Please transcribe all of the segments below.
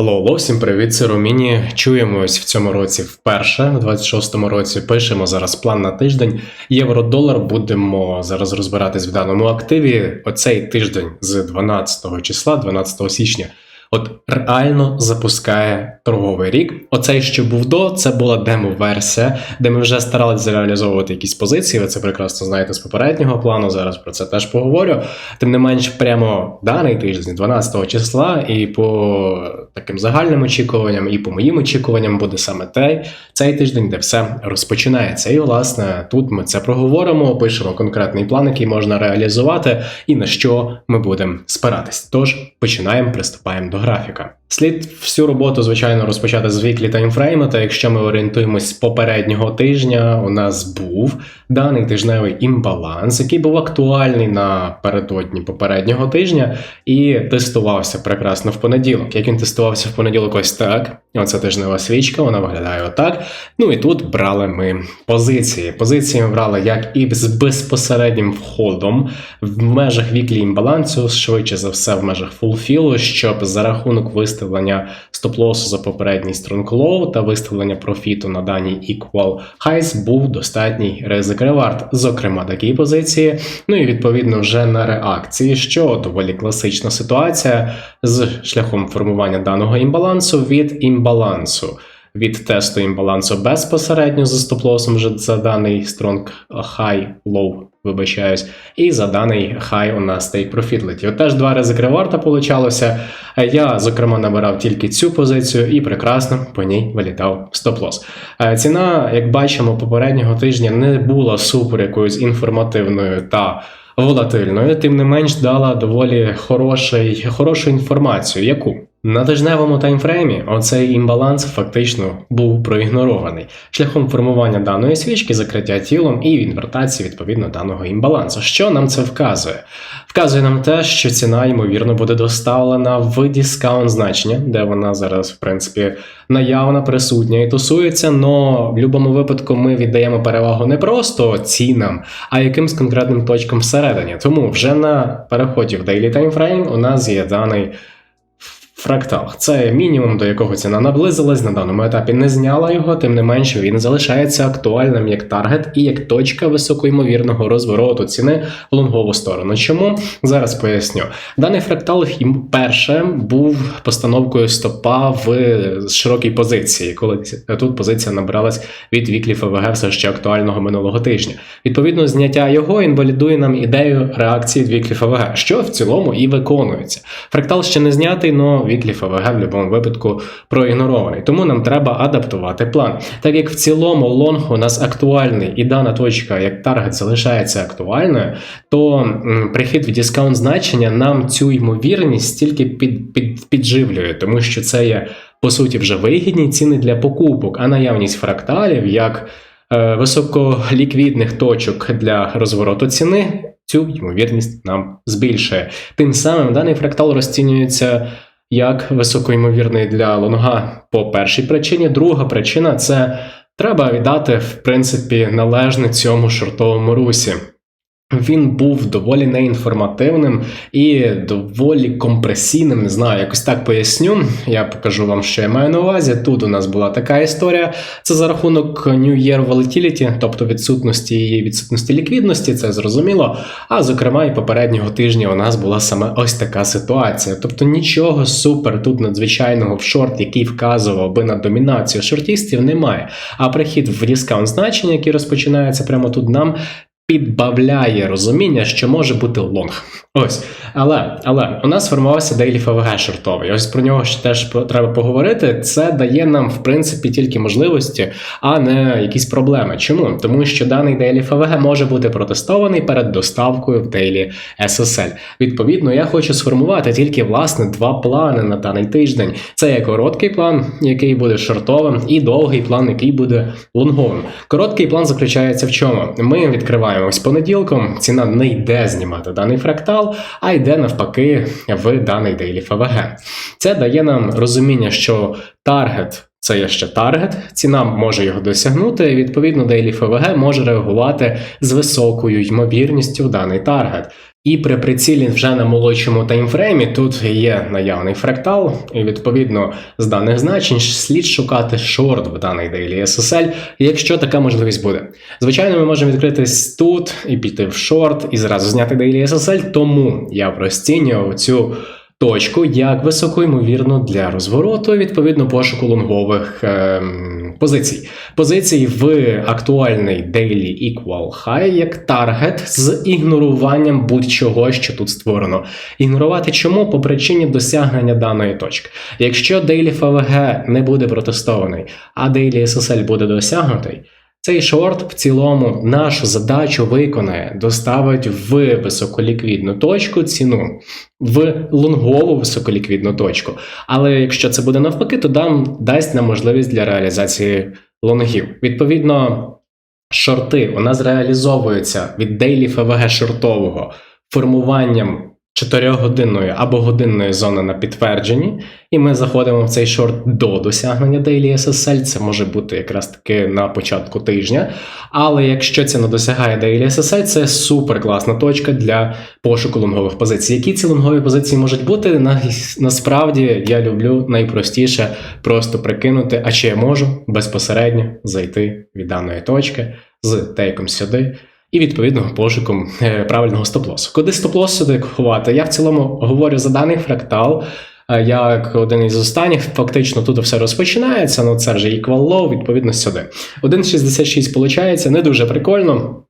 Алло, алло, всім привіт, це Роміні. Чуємось в цьому році вперше, в 26-му році. Пишемо зараз план на тиждень. Євро-долар будемо зараз розбиратись в даному активі. Оцей тиждень з 12 числа, 12 січня. От реально запускає торговий рік. Оцей, що був до, це була демо-версія, де ми вже старалися реалізовувати якісь позиції. Ви це прекрасно знаєте з попереднього плану. Зараз про це теж поговорю. Тим не менш, прямо даний тиждень, 12 числа, і по таким загальним очікуванням, і по моїм очікуванням буде саме той, цей тиждень, де все розпочинається. І власне тут ми це проговоримо, опишемо конкретний план, який можна реалізувати, і на що ми будемо спиратись. Тож починаємо, приступаємо до графіка. Слід всю роботу, звичайно, розпочати з віклі таймфрейму, та якщо ми орієнтуємось з попереднього тижня, у нас був даний тижневий імбаланс, який був актуальний напередодні попереднього тижня, і тестувався прекрасно в понеділок. Як він тестувався в понеділок, ось так. Оце тижнева свічка, вона виглядає отак. Ну і тут брали ми позиції. Позиції ми брали як і з безпосереднім входом в межах віклі імбалансу, швидше за все, в межах фулфілу, щоб за рахунок виставлення стоп-лосу за попередній стронг-лоу та виставлення профіту на даній equal highs був достатній ризик ревард, зокрема такі позиції. Ну і відповідно вже на реакції, що доволі класична ситуація з шляхом формування даного імбалансу від імбалансу. Від тесту імбалансу безпосередньо за стоп-лосом вже за даний strong high low, вибачаюсь, і за даний high у нас take profit летів. Теж два ризики реварта получалося. Я, зокрема, набирав тільки цю позицію і прекрасно по ній вилітав стоп-лос. Е, Ціна, як бачимо, попереднього тижня не була супер якоюсь інформативною та волатильною, тим не менш дала доволі хороший, хорошу інформацію. Яку? На тижневому таймфреймі оцей імбаланс фактично був проігнорований шляхом формування даної свічки, закриття тілом і інвертації відповідно даного імбалансу. Що нам це вказує? Вказує нам те, що ціна ймовірно буде доставлена в дискаунт значення, де вона зараз, в принципі, наявна, присутня і тусується. Но в будь-якому випадку ми віддаємо перевагу не просто цінам, а якимсь конкретним точкам всередині. Тому вже на переході в Daily Frame у нас є даний. Фрактал це мінімум, до якого ціна наблизилась на даному етапі. Не зняла його, тим не менше він залишається актуальним як таргет і як точка високоймовірного розвороту ціни в лонгову сторону. Чому зараз поясню? Даний фрактал перше був постановкою стопа в широкій позиції, коли тут позиція набралась від віклі ФВГ все ще актуального минулого тижня. Відповідно, зняття його інвалідує нам ідею реакції від віклі ФВГ, що в цілому і виконується. Фрактал ще не знятий, но Віклі ФВГ в будь-якому випадку проігнорований. Тому нам треба адаптувати план. Так як в цілому лонг у нас актуальний і дана точка, як таргет залишається актуальною, то прихід в дискаунт значення нам цю ймовірність тільки під, під, підживлює, тому що це є по суті вже вигідні ціни для покупок, а наявність фракталів як е, високоліквідних точок для розвороту ціни. Цю ймовірність нам збільшує. Тим самим даний фрактал розцінюється як високоймовірний для лонга по першій причині. Друга причина це треба віддати, в принципі, належне цьому шортовому русі. Він був доволі неінформативним і доволі компресійним. Не знаю, якось так поясню. Я покажу вам, що я маю на увазі. Тут у нас була така історія. Це за рахунок New Year Volatility, тобто відсутності її відсутності ліквідності, це зрозуміло. А зокрема, і попереднього тижня у нас була саме ось така ситуація. Тобто нічого супер тут надзвичайного в шорт, який вказував би на домінацію шортістів, немає. А прихід в дискаунт значення, який розпочинається прямо тут, нам підбавляє розуміння, що може бути лонг. Ось, але але у нас сформувався Daily FVG шортовий. Ось про нього ще теж треба поговорити. Це дає нам, в принципі, тільки можливості, а не якісь проблеми. Чому? Тому що даний Daily FVG може бути протестований перед доставкою в Daily SSL. Відповідно, я хочу сформувати тільки власне два плани на даний тиждень. Це є короткий план, який буде шортовим, і довгий план, який буде лонговим. Короткий план заключається в чому? Ми відкриваємо ось понеділком. Ціна не йде знімати даний фрактал а йде навпаки в даний Daily ФВГ. Це дає нам розуміння, що таргет Це є ще таргет, ціна може його досягнути, і відповідно Daily FVG може реагувати з високою ймовірністю в даний таргет. І при прицілі вже на молодшому таймфреймі тут є наявний фрактал, і відповідно з даних значень слід шукати шорт в даний Daily SSL, якщо така можливість буде. Звичайно, ми можемо відкритись тут і піти в шорт, і зразу зняти Daily SSL, тому я розцінював цю точку як високоймовірну для розвороту, відповідно пошуку лонгових ем, позицій. Позицій в актуальний Daily Equal High як таргет з ігноруванням будь-чого, що тут створено. Ігнорувати чому? По причині досягнення даної точки. Якщо Daily FVG не буде протестований, а Daily SSL буде досягнутий. Цей шорт в цілому нашу задачу виконає, доставить в високоліквідну точку ціну, в лонгову високоліквідну точку. Але якщо це буде навпаки, то дам дасть нам можливість для реалізації лонгів. Відповідно, шорти у нас реалізовуються від Daily FVG шортового формуванням 4-годинної або годинної зони на підтвердженні, і ми заходимо в цей шорт до досягнення Daily SSL. Це може бути якраз таки на початку тижня. Але якщо це не досягає Daily SSL, це супер класна точка для пошуку лонгових позицій. Які ці лонгові позиції можуть бути? На, насправді я люблю найпростіше просто прикинути, а чи я можу безпосередньо зайти від даної точки з тейком сюди і відповідно пошуком е, правильного стоп-лосу. Куди стоп-лос сюди ховати? Я в цілому говорю за даний фрактал. Е, як один із останніх, фактично тут все розпочинається, ну це вже equal low, відповідно сюди. 1,66 виходить, не дуже прикольно.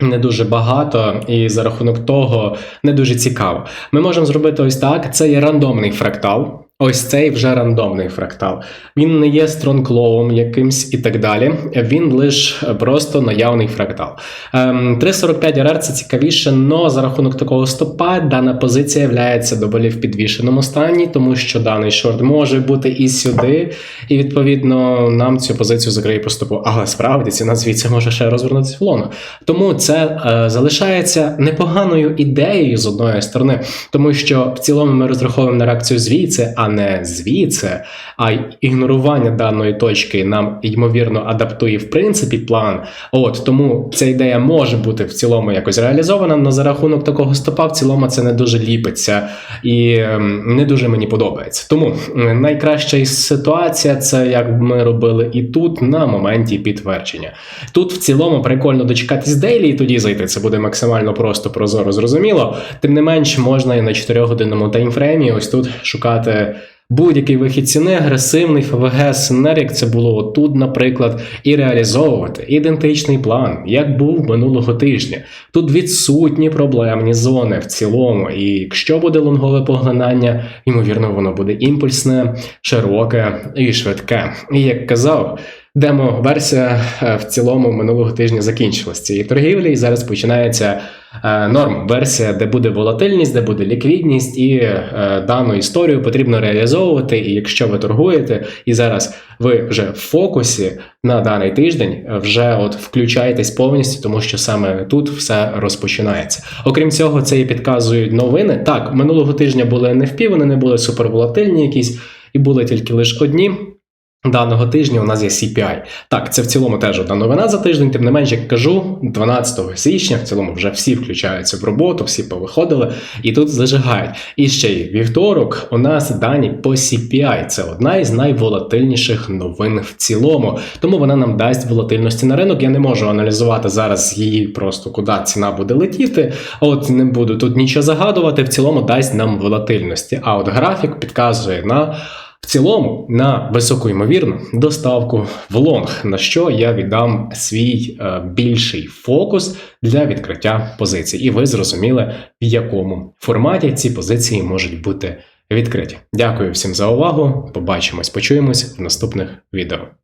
Не дуже багато, і за рахунок того не дуже цікаво. Ми можемо зробити ось так: це є рандомний фрактал. Ось цей вже рандомний фрактал. Він не є стронклоум якимсь і так далі. Він лише просто наявний фрактал. 3,45 ем, РР це цікавіше, але за рахунок такого стопа дана позиція є доволі в підвішеному стані, тому що даний шорт може бути і сюди, і відповідно нам цю позицію закриє по стопу. Але справді ціна звідси може ще розвернутися в лоно. Тому це е, залишається непоганою ідеєю з одної сторони, тому що в цілому ми розраховуємо на реакцію звідси. а не звідси, а ігнорування даної точки нам ймовірно адаптує в принципі план. От тому ця ідея може бути в цілому якось реалізована, але за рахунок такого стопа в цілому це не дуже ліпиться і ем, не дуже мені подобається. Тому найкраща ситуація це як ми робили і тут на моменті підтвердження. Тут в цілому прикольно дочекатись дейлі і тоді зайти. Це буде максимально просто прозоро зрозуміло. Тим не менш, можна і на 4 годинному таймфреймі ось тут шукати будь-який вихід ціни, агресивний ФВГ сценарій, це було отут, наприклад, і реалізовувати ідентичний план, як був минулого тижня. Тут відсутні проблемні зони в цілому, і якщо буде лонгове поглинання, ймовірно, воно буде імпульсне, широке і швидке. І як казав. Демо-версія е, в цілому минулого тижня закінчилась цієї торгівлі, і зараз починається е, норм-версія, де буде волатильність, де буде ліквідність, і е, дану історію потрібно реалізовувати. І якщо ви торгуєте, і зараз ви вже в фокусі на даний тиждень, вже от включаєтесь повністю, тому що саме тут все розпочинається. Окрім цього, це і підказують новини. Так, минулого тижня були не впів, вони не були суперволатильні якісь, і були тільки лише одні. Даного тижня у нас є CPI. Так, це в цілому теж одна новина за тиждень. Тим не менш, як кажу, 12 січня в цілому вже всі включаються в роботу, всі повиходили і тут зажигають. І ще й вівторок у нас дані по CPI. Це одна із найволатильніших новин в цілому. Тому вона нам дасть волатильності на ринок. Я не можу аналізувати зараз її просто куди ціна буде летіти. От не буду тут нічого загадувати. В цілому дасть нам волатильності. А от графік підказує на. В цілому на високу ймовірну доставку в лонг, на що я віддам свій е, більший фокус для відкриття позицій. І ви зрозуміли, в якому форматі ці позиції можуть бути відкриті. Дякую всім за увагу. Побачимось, почуємось в наступних відео.